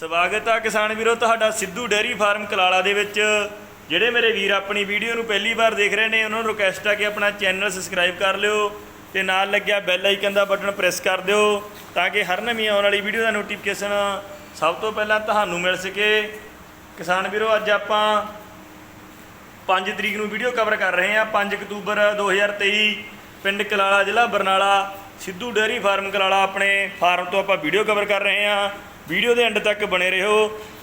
ਸਵਾਗਤ ਆ ਕਿਸਾਨ ਵੀਰੋ, ਤੁਹਾਡਾ ਸਿੱਧੂ ਡੇਅਰੀ ਫਾਰਮ ਕਲਾਲਾ ਦੇ ਵਿੱਚ। ਜਿਹੜੇ ਮੇਰੇ ਵੀਰ ਆਪਣੀ ਵੀਡੀਓ ਨੂੰ ਪਹਿਲੀ ਵਾਰ ਦੇਖ ਰਹੇ ਨੇ, ਉਹਨਾਂ ਨੂੰ ਰਿਕੁਐਸਟ ਆ ਕਿ ਆਪਣਾ ਚੈਨਲ ਸਬਸਕ੍ਰਾਈਬ ਕਰ ਲਿਓ ਤੇ ਨਾਲ ਲੱਗਿਆ ਬੈਲ ਆਈਕਨ ਦਾ ਬਟਨ ਪ੍ਰੈਸ ਕਰ ਦਿਓ ਤਾਂ ਕਿ ਹਰ ਨਵੀਂ ਆਉਣ ਵਾਲੀ ਵੀਡੀਓ ਦਾ ਨੋਟੀਫਿਕੇਸ਼ਨ ਸਭ ਤੋਂ ਪਹਿਲਾਂ ਤੁਹਾਨੂੰ ਮਿਲ ਸਕੇ। ਕਿਸਾਨ ਵੀਰੋ, ਅੱਜ ਆਪਾਂ 5 ਤਰੀਕ ਨੂੰ ਵੀਡੀਓ ਕਵਰ ਕਰ ਰਹੇ ਹਾਂ। 5 ਅਕਤੂਬਰ 2023 ਪਿੰਡ ਕਲਾਲਾ ਜ਼ਿਲ੍ਹਾ ਬਰਨਾਲਾ, ਸਿੱਧੂ ਡੇਅਰੀ ਫਾਰਮ ਕਲਾਲਾ ਆਪਣੇ ਫਾਰਮ ਤੋਂ ਆਪਾਂ ਵੀਡੀਓ ਕਵਰ ਕਰ ਰਹੇ ਹਾਂ। ਵੀਡੀਓ ਦੇ ਐਂਡ ਤੱਕ ਬਣੇ ਰਹੋ।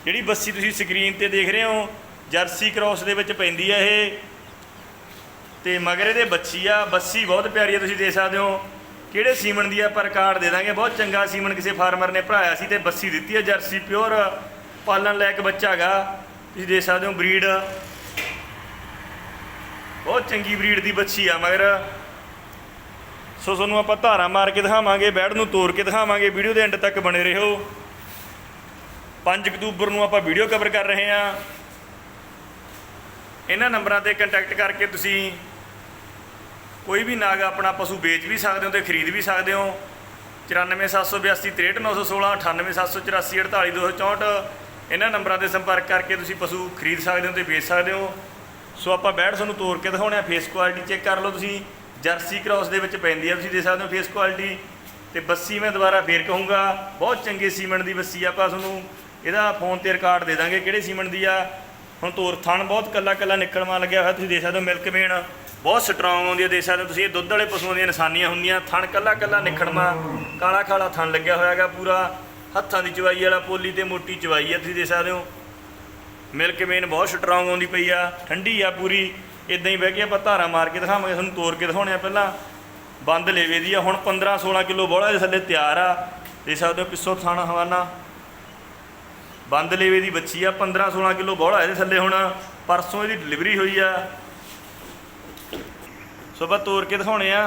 ਜਿਹੜੀ ਬੱਸੀ ਤੁਸੀਂ ਸਕਰੀਨ ਤੇ ਦੇਖ ਰਹੇ ਹੋ, ਜਰਸੀ ਕ੍ਰਾਸ ਦੇ ਵਿੱਚ ਪੈਂਦੀ ਹੈ ਇਹ। ਤੇ ਮਗਰ ਇਹਦੇ ਬੱਚੀ ਆ। ਬੱਸੀ ਬਹੁਤ ਪਿਆਰੀ ਆ, ਤੁਸੀਂ ਦੇਖ ਸਕਦੇ ਹੋ। ਕਿਹੜੇ ਸੀਮਨ ਦੀ ਆ ਪਰ ਕਾਰਡ ਦੇ ਦਾਂਗੇ। ਬਹੁਤ ਚੰਗਾ ਸੀਮਨ ਕਿਸੇ ਫਾਰਮਰ ਨੇ ਭਰਾਇਆ ਸੀ ਤੇ ਬੱਸੀ ਦਿੱਤੀ ਹੈ ਜਰਸੀ ਪਿਓਰ ਪਾਲਣ ਲਾਇਕ ਬੱਚਾ ਹੈਗਾ ਤੁਸੀਂ ਦੇਖ ਸਕਦੇ ਹੋ ਬਰੀਡ ਬਹੁਤ ਚੰਗੀ ਬਰੀਡ ਦੀ ਬੱਚੀ ਆ ਮਗਰ। ਸੋ, ਤੁਹਾਨੂੰ ਆਪਾਂ ਧਾਰਾ ਮਾਰ ਕੇ ਦਿਖਾਵਾਂਗੇ ਬੈੜ ਨੂੰ ਤੋੜ ਕੇ ਦਿਖਾਵਾਂਗੇ। ਵੀਡੀਓ ਦੇ ਐਂਡ ਤੱਕ ਬਣੇ ਰਹੋ। 5 ਅਕਤੂਬਰ ਨੂੰ ਆਪਾਂ ਵੀਡੀਓ ਕਵਰ ਕਰ ਰਹੇ ਹਾਂ। ਇਹਨਾਂ ਨੰਬਰਾਂ ਤੇ ਕੰਟੈਕਟ ਕਰਕੇ ਤੁਸੀਂ ਕੋਈ ਵੀ ਨਾਗ ਆਪਣਾ ਪਸ਼ੂ ਵੇਚ ਵੀ ਸਕਦੇ ਹੋ ਤੇ ਖਰੀਦ ਵੀ ਸਕਦੇ ਹੋ। 9478263916 9874844264 ਇਹਨਾਂ ਨੰਬਰਾਂ ਤੇ ਸੰਪਰਕ ਕਰਕੇ ਤੁਸੀਂ ਪਸ਼ੂ ਖਰੀਦ ਸਕਦੇ ਹੋ ਤੇ ਵੇਚ ਸਕਦੇ ਹੋ। ਸੋ ਆਪਾਂ ਬੈਠ ਤੁਹਾਨੂੰ ਤੋੜ ਕੇ ਦਿਖਾਉਣੇ ਆ ਫੇਸ ਕੁਆਲਿਟੀ ਚੈੱਕ ਕਰ ਲਓ ਤੁਸੀਂ। ਜਰਸੀ ਕ੍ਰਾਸ ਦੇ ਵਿੱਚ ਪੈਂਦੀ ਆ, ਤੁਸੀਂ ਦੇਖ ਸਕਦੇ ਹੋ ਫੇਸ ਕੁਆਲਿਟੀ ਤੇ ਬੱਸੀ ਮੈਂ ਦੁਬਾਰਾ ਫੇਰ ਕਹੂੰਗਾ। ਬਹੁਤ ਚੰਗੇ ਸੀਮੈਂਟ ਦੀ ਬੱਸੀ ਆਪਾਂ ਤੁਹਾਨੂੰ। ਇਹਦਾ ਫੋਨ ਤੇ ਰਿਕਾਰਡ ਦੇ ਦਾਂਗੇ, ਕਿਹੜੇ ਸੀਮੈਂਟ ਦੀ ਆ? ਹੁਣ ਤੋਰ ਥਣ ਬਹੁਤ ਕੱਲਾ ਕੱਲਾ ਨਿਕਲਵਾ ਲੱਗਿਆ ਹੋਇਆ, ਤੁਸੀਂ ਦੇਖ ਸਕਦੇ ਹੋ ਮਿਲਕ ਵੇਣ ਬਹੁਤ ਸਟਰੋਂਗ ਆਉਂਦੀ ਹੈ ਦੇਖ ਸਕਦੇ ਹੋ ਤੁਸੀਂ, ਇਹ ਦੁੱਧ ਵਾਲੇ ਪਸ਼ੂਆਂ ਦੀਆਂ ਨਿਸ਼ਾਨੀਆਂ ਹੁੰਦੀਆਂ, ਥਣ ਕੱਲਾ ਕੱਲਾ ਨਿਕਲਵਾ ਕਾਲਾ ਕਾਲਾ ਥਣ ਲੱਗਿਆ ਹੋਇਆ ਹੈਗਾ ਪੂਰਾ। ਹੱਥਾਂ ਦੀ ਚਵਾਈ ਵਾਲਾ, ਪੋਲੀ ਤੇ ਮੋਟੀ ਚਵਾਈ ਆ, ਤੁਸੀਂ ਦੇਖ ਸਕਦੇ ਹੋ। ਮਿਲਕ ਮੇਨ ਬਹੁਤ ਸਟਰੋਂਗ ਆਉਂਦੀ ਪਈ ਆ, ਠੰਡੀ ਆ ਪੂਰੀ। ਇਦਾਂ ਹੀ ਬਹਿ ਕੇ ਆਪਾਂ ਧਾਰਾ ਮਾਰ ਕੇ ਦਿਖਾਵਾਂਗੇ, ਤੁਹਾਨੂੰ ਤੋਰ ਕੇ ਦਿਖਾਉਣੇ ਆ ਪਹਿਲਾਂ। ਬੰਦ ਲੇਵੇ ਦੀ ਆ, ਹੁਣ 15 16 ਕਿਲੋ ਬੋਲਾ ਦੇ ਥੱਲੇ ਤਿਆਰ ਆ। ਦੇਖ ਸਕਦੇ ਹੋ ਪਿੱਛੋਂ ਥਾਣਾ ਹਵਾਨਾ। ਬੰਦ ਲੇਵੇ ਦੀ ਬੱਚੀ ਆ 15 16 ਕਿਲੋ ਬੋਲਾ ਇਹਦੇ ਥੱਲੇ ਹੁਣ, ਪਰਸੋਂ ਇਹਦੀ ਡਿਲੀਵਰੀ ਹੋਈ ਆ। ਸੋ ਆਪਾਂ ਤੋੜ ਕੇ ਦਿਖਾਉਣੇ ਆ,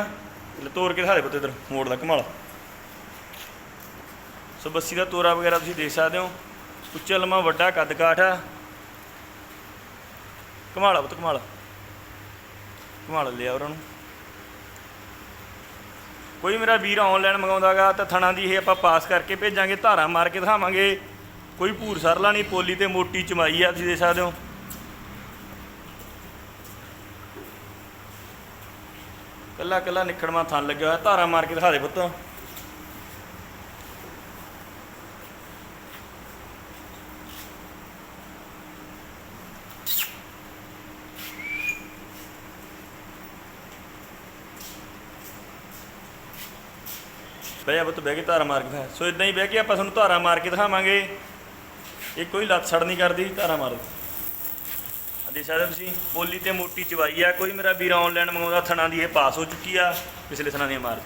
ਲੈ ਤੋੜ ਕੇ ਦਿਖਾ ਦੇ ਪੁੱਤ ਇਧਰ, ਮੋੜ ਦਾ ਕਮਾਲ ਸੋ ਬੱਸੀ ਦਾ ਤੋਰਾ ਵਗੈਰਾ ਤੁਸੀਂ ਦੇਖ ਸਕਦੇ ਹੋ, ਉੱਚਾ ਲੰਮਾ ਵੱਡਾ ਕੱਦ ਕਾਠ ਆ। ਕਮਾਲਾ ਪੁੱਤ ਕਮਾਲਾ ਕਮਾਲ ਲਿਆ ਉਹਨਾਂ ਨੂੰ। ਕੋਈ ਮੇਰਾ ਵੀਰ ਆਨਲਾਈਨ ਮੰਗਾਉਂਦਾਗਾ ਤਾਂ ਥਣਾ ਦੀ ਇਹ ਆਪਾਂ ਪਾਸ ਕਰਕੇ ਭੇਜਾਂਗੇ, ਧਾਰਾ ਮਾਰ ਕੇ ਦਿਖਾਵਾਂਗੇ। ਕੋਈ ਭੂਰ ਸਰਲਾ ਨਹੀਂ, ਪੋਲੀ ਤੇ ਮੋਟੀ ਚਮਾਈ ਆ, ਤੁਸੀਂ ਦੇਖ ਸਕਦੇ ਹੋ। ਕੱਲਾ ਕੱਲਾ ਨਿਖੜਵਾ ਥਣ ਲੱਗਿਆ ਹੋਇਆ, ਧਾਰਾ ਮਾਰ ਕੇ ਦਿਖਾ ਦੇ ਪੁੱਤ। ਬਹਿ ਜਾ ਪੁੱਤ, ਬਹਿ ਕੇ ਧਾਰਾ ਮਾਰ ਕੇ ਦਿਖਾ। ਸੋ ਇਦਾਂ ਹੀ ਬਹਿ ਕੇ ਆਪਾਂ ਤੁਹਾਨੂੰ ਧਾਰਾ ਮਾਰ ਕੇ ਦਿਖਾਵਾਂਗੇ। ਇਹ ਕੋਈ ਲੱਤ ਛੜ ਨਹੀਂ ਕਰਦੀ, ਧਾਰਾ ਮਾਰ। ਦੇਖ ਸਕਦੇ ਹੋ ਤੁਸੀਂ ਪੋਲੀ ਤੇ ਮੋਟੀ ਚਵਾਈ ਆ। ਕੋਈ ਮੇਰਾ ਵੀਰ ਆਨਲਾਈਨ ਮੰਗਾਉਂਦਾ ਥਣਾ ਦੀ ਇਹ ਪਾਸ ਹੋ ਚੁੱਕੀ ਆ, ਪਿਛਲੇ ਥਣਾ ਦੀਆਂ ਮਾਰ।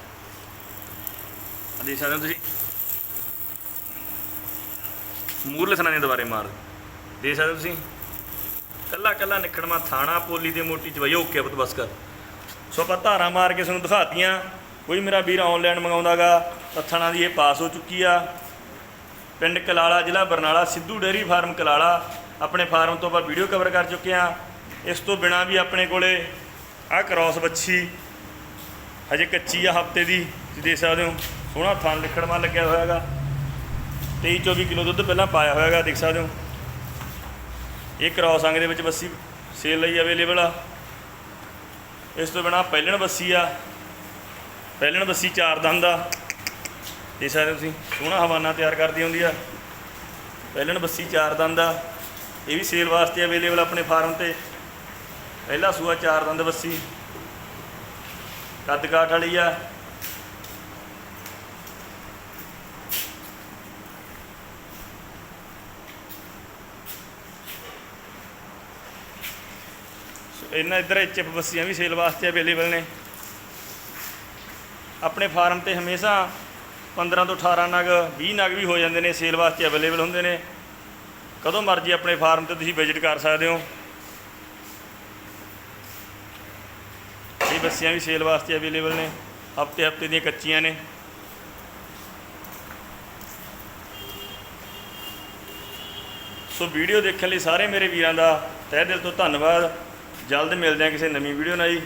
ਦੇਖ ਸਕਦੇ ਹੋ ਤੁਸੀਂ ਮੂਰਲੇ ਥਣਾ ਦੀਆਂ ਦੁਬਾਰੇ ਮਾਰ। ਦੇਖ ਸਕਦੇ ਹੋ ਤੁਸੀਂ ਕੱਲਾ ਕੱਲਾ ਨਿਕੜਵਾ ਥਾਣਾ ਪੋਲੀ ਤੇ ਮੋਟੀ ਚਵਾਈ, ਓਕੇ, ਪੁੱਤ, ਬਸ ਕਰ। ਸੋ ਆਪਾਂ ਧਾਰਾ ਮਾਰ ਕੇ ਤੁਹਾਨੂੰ ਦਿਖਾਤੀਆਂ। ਕੋਈ ਮੇਰਾ ਵੀਰ ਆਨਲਾਈਨ ਮੰਗਾਉਂਦਾਗਾ ਥਣਾ ਦੀ ਇਹ ਪਾਸ ਹੋ ਚੁੱਕੀ ਆ। ਪਿੰਡ ਕਲਾਲਾ, ਜ਼ਿਲ੍ਹਾ ਬਰਨਾਲਾ, ਸਿੱਧੂ ਡੇਅਰੀ ਫਾਰਮ ਕਲਾਲਾ। ਆਪਣੇ ਫਾਰਮ ਤੋਂ ਆਪਾਂ ਵੀਡੀਓ ਕਵਰ ਕਰ ਚੁੱਕੇ ਆ ਇਸ ਤੋਂ ਬਿਨਾ ਵੀ ਆਪਣੇ ਕੋਲੇ ਆਹ ਕ੍ਰਾਸ ਬੱਛੀ ਹਜੇ ਕੱਚੀ ਆ ਹਫ਼ਤੇ ਦੀ, ਤੁਸੀਂ ਦੇਖ ਸਕਦੇ ਹੋ। ਸੋਹਣਾ ਥਣ ਲਿਖੜਵਾ ਲੱਗਿਆ ਹੋਇਆ ਹੈਗਾ। 23 24 ਕਿਲੋ ਦੁੱਧ ਪਹਿਲਾਂ ਪਾਇਆ ਹੋਇਆ ਹੈਗਾ, ਦੇਖ ਸਕਦੇ ਹੋ। ਇਹ ਕ੍ਰਾਸ ਅੰਗ ਦੇ ਵਿੱਚ ਬੱਸੀ ਸੇਲ ਲਈ ਅਵੇਲੇਬਲ ਆ। ਇਸ ਤੋਂ ਬਿਨਾ ਪਹਿਲਣ ਬੱਸੀ ਆ। ਪਹਿਲਣ ਬੱਸੀ ਚਾਰ ਦੰਦ ਆ। ਇਹ ਸਾਰੇ ਤੁਸੀਂ, ਸੋਹਣਾ ਹਵਾਨਾ ਤਿਆਰ ਕਰਦੀ ਹੁੰਦੀ ਆ। ਪਹਿਲਣ ਬੱਸੀ ਚਾਰ ਦੰਦ ਆ, ਇਹ ਵੀ ਸੇਲ ਵਾਸਤੇ ਅਵੇਲੇਬਲ ਆਪਣੇ ਫਾਰਮ ਤੇ। ਪਹਿਲਾ ਸੂਆ ਚਾਰ ਦੰਦ ਬੱਸੀ। ਕੱਦ ਕਾਠ ਵਾਲੀ ਆ। ਇਹਨਾਂ ਇੱਧਰ ਚਿਪ ਬੱਸੀਆਂ ਵੀ ਸੇਲ ਵਾਸਤੇ ਅਵੇਲੇਬਲ ਨੇ। ਆਪਣੇ ਫਾਰਮ ਤੇ ਹਮੇਸ਼ਾ 15 ਤੋਂ 18 ਨਗ 20 ਨਗ ਵੀ ਹੋ ਜਾਂਦੇ ਨੇ, ਸੇਲ ਵਾਸਤੇ ਅਵੇਲੇਬਲ ਹੁੰਦੇ ਨੇ। ਕਦੋਂ ਮਰਜ਼ੀ ਆਪਣੇ ਫਾਰਮ ਤੇ ਤੁਸੀਂ ਵਿਜ਼ਿਟ ਕਰ ਸਕਦੇ ਹੋ। ਇਹ ਬੱਸੀਆਂ ਵੀ ਸੇਲ ਵਾਸਤੇ ਅਵੇਲੇਬਲ ਨੇ, ਹਫ਼ਤੇ ਹਫ਼ਤੇ ਦੀਆਂ ਕੱਚੀਆਂ ਨੇ। ਸੋ ਵੀਡੀਓ ਦੇਖਣ ਲਈ ਸਾਰੇ ਮੇਰੇ ਵੀਰਾਂ ਦਾ ਤਹਿ ਦਿਲ ਤੋਂ ਧੰਨਵਾਦ। ਜਲਦ ਮਿਲਦੇ ਹਾਂ ਕਿਸੇ ਨਵੀਂ ਵੀਡੀਓ ਨਾਲ ਜੀ।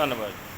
ਧੰਨਵਾਦ